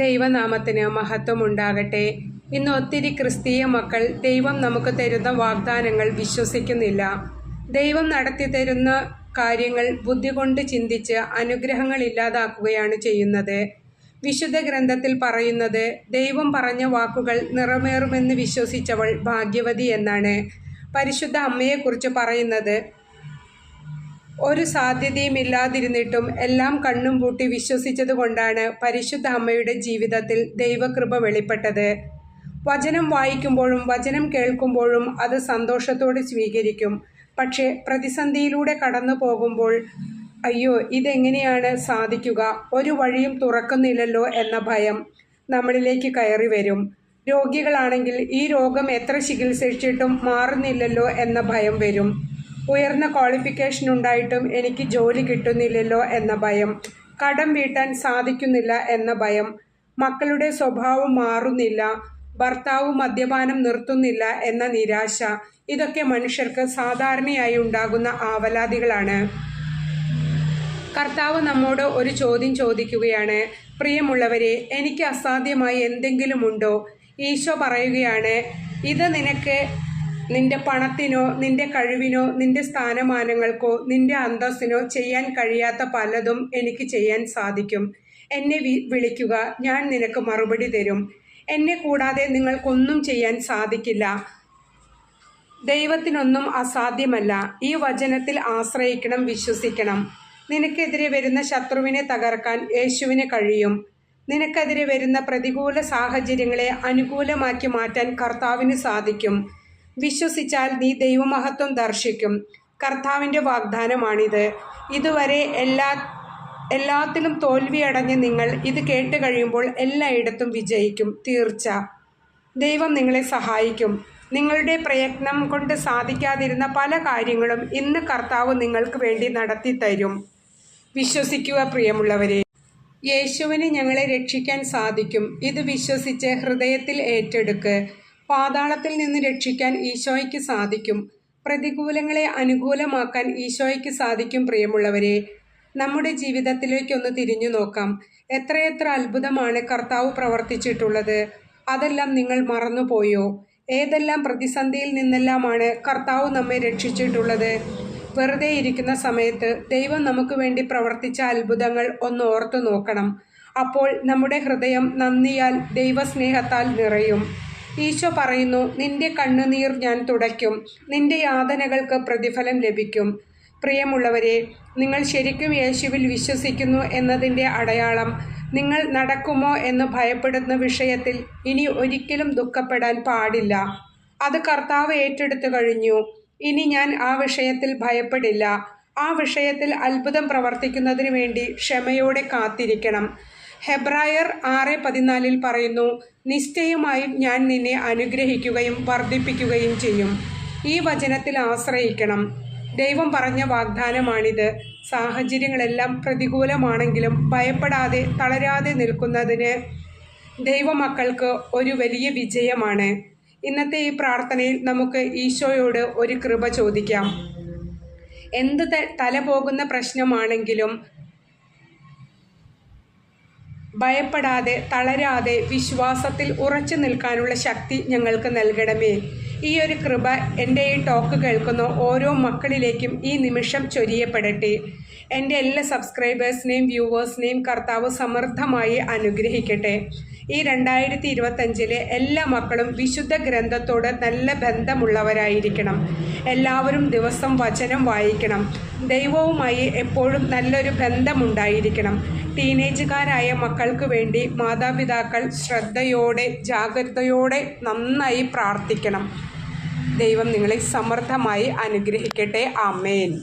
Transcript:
ദൈവനാമത്തിന് മഹത്വമുണ്ടാകട്ടെ. ഇന്ന് ഒത്തിരി ക്രിസ്തീയ മക്കൾ ദൈവം നമുക്ക് തരുന്ന വാഗ്ദാനങ്ങൾ വിശ്വസിക്കുന്നില്ല. ദൈവം നടത്തി തരുന്ന കാര്യങ്ങൾ ബുദ്ധി കൊണ്ട് ചിന്തിച്ച് അനുഗ്രഹങ്ങൾ ഇല്ലാതാക്കുകയാണ് ചെയ്യുന്നത്. വിശുദ്ധ ഗ്രന്ഥത്തിൽ പറയുന്നത് ദൈവം പറഞ്ഞ വാക്കുകൾ നിറമേറുമെന്ന് വിശ്വസിച്ചവൾ ഭാഗ്യവതി എന്നാണ്. പരിശുദ്ധ അമ്മയെക്കുറിച്ച് പറയുന്നത് ഒരു സാധ്യതയും ഇല്ലാതിരുന്നിട്ടും എല്ലാം കണ്ണും പൂട്ടി വിശ്വസിച്ചതുകൊണ്ടാണ് പരിശുദ്ധ അമ്മയുടെ ജീവിതത്തിൽ ദൈവകൃപ വെളിപ്പെട്ടത്. വചനം വായിക്കുമ്പോഴും വചനം കേൾക്കുമ്പോഴും അത് സന്തോഷത്തോടെ സ്വീകരിക്കും. പക്ഷേ പ്രതിസന്ധിയിലൂടെ കടന്നു പോകുമ്പോൾ അയ്യോ ഇതെങ്ങനെയാണ് സാധിക്കുക? ഒരു വഴിയും തുറക്കുന്നില്ലല്ലോ എന്ന ഭയം നമ്മളിലേക്ക് കയറി വരും. രോഗികളാണെങ്കിൽ ഈ രോഗം എത്ര ചികിത്സിച്ചിട്ടും മാറുന്നില്ലല്ലോ എന്ന ഭയം വരും. ഉയർന്ന ക്വാളിഫിക്കേഷൻ ഉണ്ടായിട്ടും എനിക്ക് ജോലി കിട്ടുന്നില്ലല്ലോ എന്ന ഭയം. കടം വീട്ടാൻ സാധിക്കുന്നില്ല എന്ന ഭയം. മക്കളുടെ സ്വഭാവം മാറുന്നില്ല. ഭർത്താവ് മദ്യപാനം നിർത്തുന്നില്ല എന്ന നിരാശ. ഇതൊക്കെ മനുഷ്യർക്ക് സാധാരണയായി ഉണ്ടാകുന്ന ആവലാതികളാണ്. കർത്താവ് നമ്മോട് ഒരു ചോദ്യം ചോദിക്കുകയാണ്. പ്രിയമുള്ളവരെ എനിക്ക് അസാധ്യമായി എന്തെങ്കിലുമുണ്ടോ ഈശോ പറയുകയാണ് ഇത് നിനക്ക് നിന്റെ പണത്തിനോ നിന്റെ കഴിവിനോ നിന്റെ സ്ഥാനമാനങ്ങൾക്കോ നിന്റെ അന്തസ്സിനോ ചെയ്യാൻ കഴിയാത്ത പലതും എനിക്ക് ചെയ്യാൻ സാധിക്കും. എന്നെ വിളിക്കുക ഞാൻ നിനക്ക് മറുപടി തരും. എന്നെ കൂടാതെ നിങ്ങൾക്കൊന്നും ചെയ്യാൻ സാധിക്കില്ല. ദൈവത്തിനൊന്നും അസാധ്യമല്ല. ഈ വചനത്തിൽ ആശ്രയിക്കണം വിശ്വസിക്കണം. നിനക്കെതിരെ വരുന്ന ശത്രുവിനെ തകർക്കാൻ യേശുവിന് കഴിയും. നിനക്കെതിരെ വരുന്ന പ്രതികൂല സാഹചര്യങ്ങളെ അനുകൂലമാക്കി മാറ്റാൻ കർത്താവിന് സാധിക്കും. വിശ്വസിച്ചാൽ നീ ദൈവമഹത്വം ദർശിക്കും. കർത്താവിന്റെ വാഗ്ദാനമാണിത്. ഇതുവരെ എല്ലാ എല്ലാത്തിലും തോൽവിയടഞ്ഞ് നിങ്ങൾ ഇത് കേട്ട് കഴിയുമ്പോൾ എല്ലായിടത്തും വിജയിക്കും തീർച്ച. ദൈവം നിങ്ങളെ സഹായിക്കും. നിങ്ങളുടെ പ്രയത്നം കൊണ്ട് സാധിക്കാതിരുന്ന പല കാര്യങ്ങളും ഇന്ന് കർത്താവ് നിങ്ങൾക്ക് വേണ്ടി നടത്തി തരും. വിശ്വസിക്കുക പ്രിയമുള്ളവരെ. യേശുവിന് ഞങ്ങളെ രക്ഷിക്കാൻ സാധിക്കും. ഇത് വിശ്വസിച്ച് ഹൃദയത്തിൽ ഏറ്റെടുക്ക്. പാതാളത്തിൽ നിന്ന് രക്ഷിക്കാൻ ഈശോയ്ക്ക് സാധിക്കും. പ്രതികൂലങ്ങളെ അനുകൂലമാക്കാൻ ഈശോയ്ക്ക് സാധിക്കും പ്രിയമുള്ളവരെ. നമ്മുടെ ജീവിതത്തിലേക്കൊന്ന് തിരിഞ്ഞു നോക്കാം. എത്രയെത്ര അത്ഭുതമാണ് കർത്താവ് പ്രവർത്തിച്ചിട്ടുള്ളത്. അതെല്ലാം നിങ്ങൾ മറന്നുപോയോ? ഏതെല്ലാം പ്രതിസന്ധിയിൽ നിന്നെല്ലാമാണ് കർത്താവ് നമ്മെ രക്ഷിച്ചിട്ടുള്ളത്? വെറുതെ ഇരിക്കുന്ന സമയത്ത് ദൈവം നമുക്ക് വേണ്ടി പ്രവർത്തിച്ച അത്ഭുതങ്ങൾ ഒന്ന് ഓർത്തു നോക്കണം. അപ്പോൾ നമ്മുടെ ഹൃദയം നന്ദിയാൽ ദൈവസ്നേഹത്താൽ നിറയും. ഈശോ പറയുന്നു നിന്റെ കണ്ണുനീർ ഞാൻ തുടയ്ക്കും നിന്റെ യാതനകൾക്ക് പ്രതിഫലം ലഭിക്കും. പ്രിയമുള്ളവരെ നിങ്ങൾ ശരിക്കും യേശുവിൽ വിശ്വസിക്കുന്നു എന്നതിന്റെ അടയാളം നിങ്ങൾ നടക്കുമോ എന്ന് ഭയപ്പെടുന്ന വിഷയത്തിൽ ഇനി ഒരിക്കലും ദുഃഖപ്പെടാൻ പാടില്ല. അത് കർത്താവ് ഏറ്റെടുത്തു കഴിഞ്ഞു. ഇനി ഞാൻ ആ വിഷയത്തിൽ ഭയപ്പെടില്ല. ആ വിഷയത്തിൽ അത്ഭുതം പ്രവർത്തിക്കുന്നതിന് വേണ്ടി ക്ഷമയോടെ കാത്തിരിക്കണം. ഹെബ്രായർ ആറ് പതിനാലിൽ പറയുന്നു നിശ്ചയമായും ഞാൻ നിന്നെ അനുഗ്രഹിക്കുകയും വർദ്ധിപ്പിക്കുകയും ചെയ്യും. ഈ വചനത്തിൽ ആശ്രയിക്കണം. ദൈവം പറഞ്ഞ വാഗ്ദാനമാണിത്. സാഹചര്യങ്ങളെല്ലാം പ്രതികൂലമാണെങ്കിലും ഭയപ്പെടാതെ തളരാതെ നിൽക്കുന്നതിന് ദൈവമക്കൾക്ക് ഒരു വലിയ വിജയമാണ്. ഇന്നത്തെ ഈ പ്രാർത്ഥനയിൽ നമുക്ക് ഈശോയോട് ഒരു കൃപ ചോദിക്കാം. എന്ത് തല പോകുന്ന പ്രശ്നമാണെങ്കിലും ഭയപ്പെടാതെ തളരാതെ വിശ്വാസത്തിൽ ഉറച്ചു നിൽക്കാനുള്ള ശക്തി ഞങ്ങൾക്ക് നൽകണമേ. ഈ ഒരു കൃപ എന്റെ ഈ ടോക്ക് കേൾക്കുന്ന ഓരോ മക്കളിലേക്കും ഈ നിമിഷം ചൊരിയപ്പെടട്ടെ. എന്റെ എല്ലാ സബ്സ്ക്രൈബേഴ്സിനെയും വ്യൂവേഴ്സിനെയും കർത്താവ് സമൃദ്ധമായി അനുഗ്രഹിക്കട്ടെ. ഈ രണ്ടായിരത്തി ഇരുപത്തഞ്ചിലെ എല്ലാ മക്കളും വിശുദ്ധ ഗ്രന്ഥത്തോട് നല്ല ബന്ധമുള്ളവരായിരിക്കണം. എല്ലാവരും ദിവസം വചനം വായിക്കണം. ദൈവവുമായി എപ്പോഴും നല്ലൊരു ബന്ധമുണ്ടായിരിക്കണം. ടീനേജുകാരായ മക്കൾക്ക് വേണ്ടി മാതാപിതാക്കൾ ശ്രദ്ധയോടെ ജാഗ്രതയോടെ നന്നായി പ്രാർത്ഥിക്കണം. ദൈവം നിങ്ങളെ സമൃദ്ധമായി അനുഗ്രഹിക്കട്ടെ. ആമേൻ.